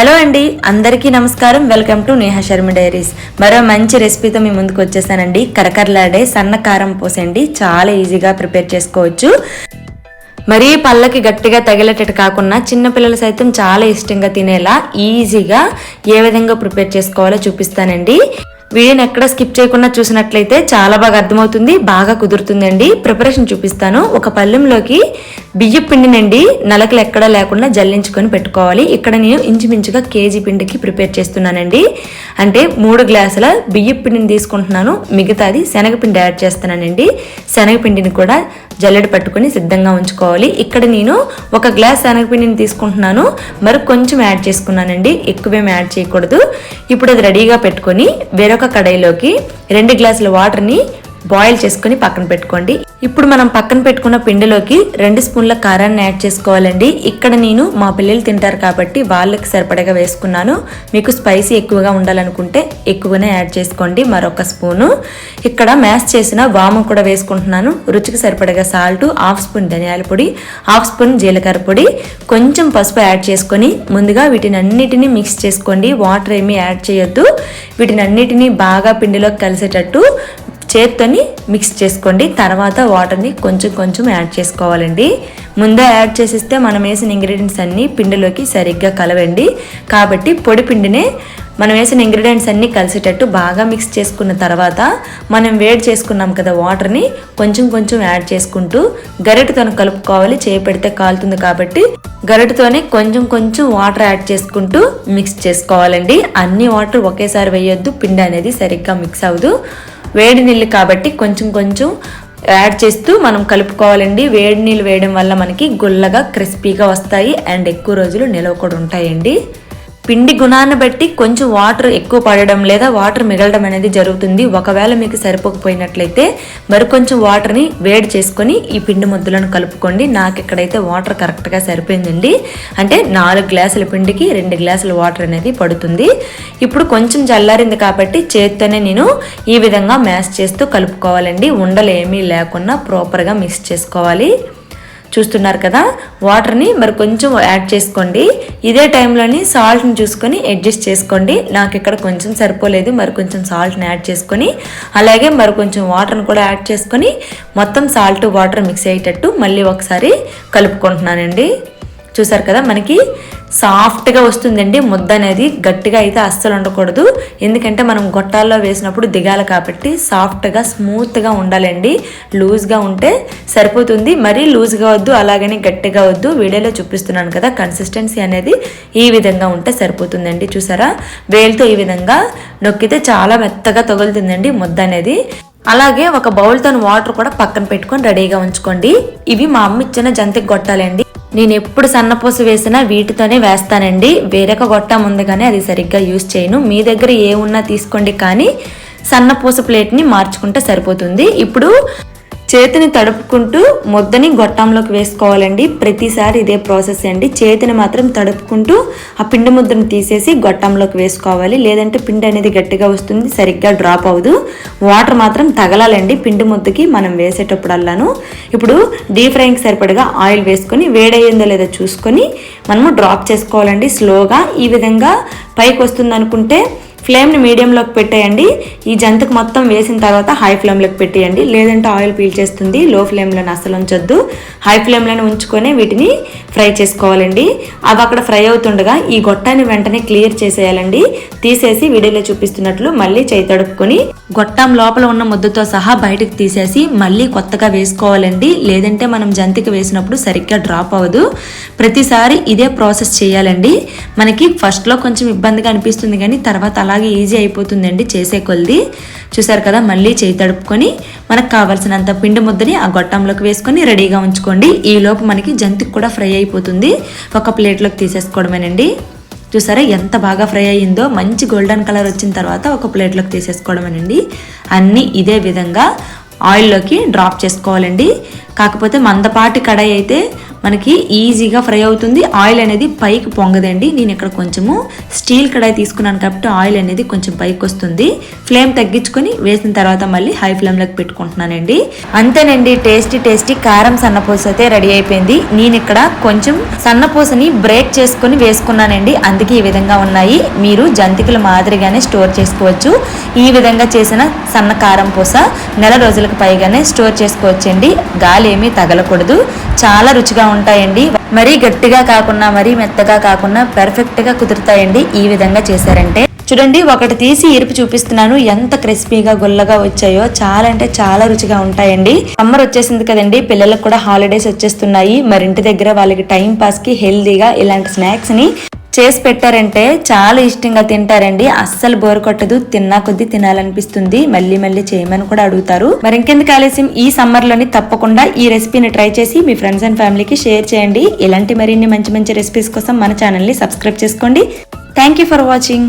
Hello అండి అందరికీ నమస్కారం. Welcome to Neha Sharma diaries. మరో మంచి రెసిపీతో మీ ముందుకు వచ్చేసానండి. కరకరలాడే సన్న కారం పోసండి. చాలా ఈజీగా ప్రిపేర్ చేసుకోవచ్చు. మరీ పళ్ళకి గట్టిగా తగిలేటట్టు కాకుండా చిన్నపిల్లలు సైతం చాలా ఇష్టంగా తినేలా ఈజీగా ఏ విధంగా ప్రిపేర్ చేసుకోవాలో చూపిస్తానండి. వీడియోని ఎక్కడ స్కిప్ చేయకుండా చూసినట్లయితే చాలా బాగా అర్థమవుతుంది బాగా కుదురుతుందండి. ప్రిపరేషన్ చూపిస్తాను. ఒక పళ్ళెంలోకి బియ్య పిండినండి నలకలు ఎక్కడా లేకుండా జల్లించుకొని పెట్టుకోవాలి. ఇక్కడ నేను ఇంచుమించుగా కేజీ పిండికి ప్రిపేర్ చేస్తున్నానండి. అంటే మూడు గ్లాసుల బియ్యం పిండిని తీసుకుంటున్నాను. మిగతాది శనగపిండి యాడ్ చేస్తున్నానండి. శనగపిండిని కూడా జల్లెడ పట్టుకొని సిద్ధంగా ఉంచుకోవాలి. ఇక్కడ నేను ఒక గ్లాస్ శనగపిండిని తీసుకుంటున్నాను. మరి కొంచెం యాడ్ చేసుకున్నానండి. ఎక్కువేం యాడ్ చేయకూడదు. ఇప్పుడు అది రెడీగా పెట్టుకొని వేరొక కడాయిలోకి రెండు గ్లాసుల వాటర్ని బాయిల్ చేసుకొని పక్కన పెట్టుకోండి. ఇప్పుడు మనం పక్కన పెట్టుకున్న పిండిలోకి రెండు స్పూన్ల కారాన్ని యాడ్ చేసుకోవాలండి. ఇక్కడ నేను మా పిల్లలు తింటారు కాబట్టి వాళ్ళకి సరిపడగా వేసుకున్నాను. మీకు స్పైసీ ఎక్కువగా ఉండాలనుకుంటే ఎక్కువనే యాడ్ చేసుకోండి. మరొక స్పూను. ఇక్కడ మ్యాష్ చేసిన వాము కూడా వేసుకుంటున్నాను. రుచికి సరిపడగా సాల్ట్ హాఫ్ స్పూన్ ధనియాల పొడి హాఫ్ స్పూన్ జీలకర్ర పొడి. కొంచెం పసుపు యాడ్ చేసుకొని ముందుగా వీటిని అన్నిటినీ మిక్స్ చేసుకోండి. వాటర్ ఏమీ యాడ్ చేయొద్దు. వీటిని అన్నిటినీ బాగా పిండిలోకి కలిసేటట్టు చేత్తోని మిక్స్ చేసుకోండి. తర్వాత వాటర్ని కొంచెం కొంచెం యాడ్ చేసుకోవాలండి. ముందే యాడ్ చేసిస్తే మనం వేసిన ఇంగ్రీడియంట్స్ అన్నీ పిండిలోకి సరిగ్గా కలవండి. కాబట్టి పొడి పిండినే మనం వేసిన ఇంగ్రీడియంట్స్ అన్నీ కలిసేటట్టు బాగా మిక్స్ చేసుకున్న తర్వాత మనం వేడి చేసుకున్నాం కదా వాటర్ని కొంచెం కొంచెం యాడ్ చేసుకుంటూ గరిటెతో కలుపుకోవాలి. చేయి పెడితే కాలుతుంది కాబట్టి గరిటతోనే కొంచెం కొంచెం వాటర్ యాడ్ చేసుకుంటూ మిక్స్ చేసుకోవాలండి. అన్ని వాటర్ ఒకేసారి వేయొద్దు. పిండి అనేది సరిగ్గా మిక్స్ అవ్వదు. వేడి నీళ్ళు కాబట్టి కొంచెం కొంచెం యాడ్ చేస్తూ మనం కలుపుకోవాలండి. వేడి నీళ్ళు వేయడం వల్ల మనకి గుల్లగా క్రిస్పీగా వస్తాయి. అండ్ ఎక్కువ రోజులు నిలవ కూడా ఉంటాయండి. పిండి గుణాన్ని బట్టి కొంచెం వాటర్ ఎక్కువ పడడం లేదా వాటర్ మిగలడం అనేది జరుగుతుంది. ఒకవేళ మీకు సరిపోకపోయినట్లయితే మరి కొంచెం వాటర్ని వేడి చేసుకొని ఈ పిండి ముద్దలను కలుపుకోండి. నాకు ఇక్కడైతే వాటర్ కరెక్ట్గా సరిపోయిందండి. అంటే నాలుగు గ్లాసుల పిండికి రెండు గ్లాసుల వాటర్ అనేది పడుతుంది. ఇప్పుడు కొంచెం చల్లారింది కాబట్టి చేత్తోనే నేను ఈ విధంగా మ్యాష్ చేస్తూ కలుపుకోవాలండి. ఉండలు ఏమీ లేకుండా ప్రాపర్గా మిక్స్ చేసుకోవాలి. చూస్తున్నారు కదా? వాటర్ని మరి కొంచెం యాడ్ చేసుకోండి. ఇదే టైంలోని సాల్ట్ని చూసుకొని అడ్జస్ట్ చేసుకోండి. నాకు ఇక్కడ కొంచెం సరిపోలేదు మరి కొంచెం సాల్ట్ని యాడ్ చేసుకొని అలాగే మరి కొంచెం వాటర్ని కూడా యాడ్ చేసుకొని మొత్తం సాల్ట్ వాటర్ మిక్స్ అయ్యేటట్టు మళ్ళీ ఒకసారి కలుపుకుంటున్నానండి. చూసారు కదా మనకి? సాఫ్ట్గా వస్తుందండి. ముద్ద అనేది గట్టిగా అయితే అస్సలు ఉండకూడదు ఎందుకంటే మనం గొట్టాల్లో వేసినప్పుడు దిగాలి కాబట్టి సాఫ్ట్గా స్మూత్గా ఉండాలండి. లూజ్గా ఉంటే సరిపోతుంది. మరీ లూజ్గా వద్దు అలాగని గట్టిగా వద్దు. వీడియోలో చూపిస్తున్నాను కదా కన్సిస్టెన్సీ అనేది ఈ విధంగా ఉంటే సరిపోతుందండి. చూసారా? వేలుతో ఈ విధంగా నొక్కితే చాలా మెత్తగా తగులుతుందండి ముద్ద అనేది అలాగే ఒక బౌల్తో వాటర్ కూడా పక్కన పెట్టుకొని రెడీగా ఉంచుకోండి. ఇవి మా అమ్మ ఇచ్చిన జంతికి గొట్టాలండి నేను ఎప్పుడు సన్నపూస వేసినా వీటితోనే వేస్తానండి. వేరొక గొట్టం ఉంది కానీ అది సరిగ్గా యూస్ చేయను. మీ దగ్గర ఏ ఉన్నా తీసుకోండి కానీ సన్నపూస ప్లేట్ని మార్చుకుంటే సరిపోతుంది. ఇప్పుడు చేతిని తడుపుకుంటూ ముద్దని గొట్టంలోకి వేసుకోవాలండి. ప్రతిసారి ఇదే ప్రాసెస్ అండి. చేతిని మాత్రం తడుపుకుంటూ ఆ పిండి ముద్దను తీసేసి గొట్టంలోకి వేసుకోవాలి. లేదంటే పిండి అనేది గట్టిగా వస్తుంది సరిగ్గా డ్రాప్ అవ్వదు. వాటర్ మాత్రం తగలాలండి. పిండి ముద్దకి మనం వేసేటప్పుడల్లాను. ఇప్పుడు డీప్ ఫ్రైకి సరిపడగా ఆయిల్ వేసుకొని వేడయ్యిందో లేదో చూసుకొని మనము డ్రాప్ చేసుకోవాలండి. స్లోగా ఈ విధంగా పైకి వస్తుంది అనుకుంటే ఫ్లేమ్ని మీడియంలోకి పెట్టేయండి. ఈ జంతుకు మొత్తం వేసిన తర్వాత హై ఫ్లేమ్లోకి పెట్టేయండి. లేదంటే ఆయిల్ పీల్చేస్తుంది లో ఫ్లేమ్లోనే అసలు ఉంచొద్దు. హై ఫ్లేమ్లోనే ఉంచుకొని వీటిని ఫ్రై చేసుకోవాలండి. అవి అక్కడ ఫ్రై అవుతుండగా ఈ గొట్టాన్ని వెంటనే క్లియర్ చేసేయాలండి. తీసేసి వీడియోలో చూపిస్తున్నట్లు మళ్ళీ చేయి తడుపుకొని గొట్టం లోపల ఉన్న ముద్దతో సహా బయటకు తీసేసి మళ్ళీ కొత్తగా వేసుకోవాలండి. లేదంటే మనం జంతికి వేసినప్పుడు సరిగ్గా డ్రాప్ అవ్వదు. ప్రతిసారి ఇదే ప్రాసెస్ చేయాలండి. మనకి ఫస్ట్లో కొంచెం ఇబ్బందిగా అనిపిస్తుంది కానీ తర్వాత అలాగే ఈజీ అయిపోతుందండి చేసే కొలిది. చూసారు కదా మళ్ళీ చేయి తడుపుకొని మనకు కావాల్సినంత పిండి ముద్దని ఆ గొట్టంలోకి వేసుకొని రెడీగా ఉంచుకోండి. ఈ లోపు మనకి జంతికి కూడా ఫ్రై అయిపోతుంది. ఒక ప్లేట్లోకి తీసేసుకోవడమేనండి. చూసారా ఎంత బాగా ఫ్రై అయ్యిందో మంచి గోల్డెన్ కలర్ వచ్చిన తర్వాత ఒక ప్లేట్లోకి తీసేసుకోవడమేనండి. అన్నీ ఇదే విధంగా ఆయిల్లోకి డ్రాప్ చేసుకోవాలండి. కాకపోతే మందపాటి కడాయి అయితే మనకి ఈజీగా ఫ్రై అవుతుంది. ఆయిల్ అనేది పైకి పొంగదండి. నేను ఇక్కడ కొంచెము స్టీల్ కడాయి తీసుకున్నాను కాబట్టి ఆయిల్ అనేది కొంచెం పైకి వస్తుంది. ఫ్లేమ్ తగ్గించుకొని వేసిన తర్వాత మళ్ళీ హై ఫ్లేమ్లోకి పెట్టుకుంటున్నానండి. అంతేనండి టేస్టీ టేస్టీ కారం సన్నపూస అయితే రెడీ అయిపోయింది. నేను ఇక్కడ కొంచెం సన్నపూసని బ్రేక్ చేసుకొని వేసుకున్నానండి. అందుకే ఈ విధంగా ఉన్నాయి. మీరు జంతికల మాదిరిగానే స్టోర్ చేసుకోవచ్చు. ఈ విధంగా చేసిన సన్న కారం పూస నెల రోజులకు పైగానే స్టోర్ చేసుకోవచ్చండి. గాలి ఏమీ తగలకూడదు. చాలా రుచిగా ఉంటాయండి. మరీ గట్టిగా కాకుండా మరీ మెత్తగా కాకుండా పెర్ఫెక్ట్గా కుదురుతాయండి. ఈ విధంగా చేశారంటే. చూడండి ఒకటి తీసి ఇరుపు చూపిస్తున్నాను. ఎంత క్రిస్పీగా గుల్లగా వచ్చాయో. చాలా అంటే చాలా రుచిగా ఉంటాయండి. సమ్మర్ వచ్చేసింది కదండి. పిల్లలకు కూడా హాలిడేస్ వచ్చేస్తున్నాయి. మరి ఇంటి దగ్గర వాళ్ళకి టైం పాస్కి హెల్దీగా ఇలాంటి స్నాక్స్ని చేసి పెట్టారంటే చాలా ఇష్టంగా తింటారండి. అస్సలు బోర్ కొట్టదు. తిన్నా కొద్దీ తినాలనిపిస్తుంది. మళ్ళీ మళ్ళీ చేయమని కూడా అడుగుతారు. మరి ఇంకెందుకు ఆలస్యం? ఈ సమ్మర్లోని తప్పకుండా ఈ రెసిపీని ట్రై చేసి మీ ఫ్రెండ్స్ అండ్ ఫ్యామిలీకి షేర్ చేయండి. ఇలాంటి మరిన్ని మంచి మంచి రెసిపీస్ కోసం మన ఛానల్ని సబ్స్క్రైబ్ చేసుకోండి. Thank you for watching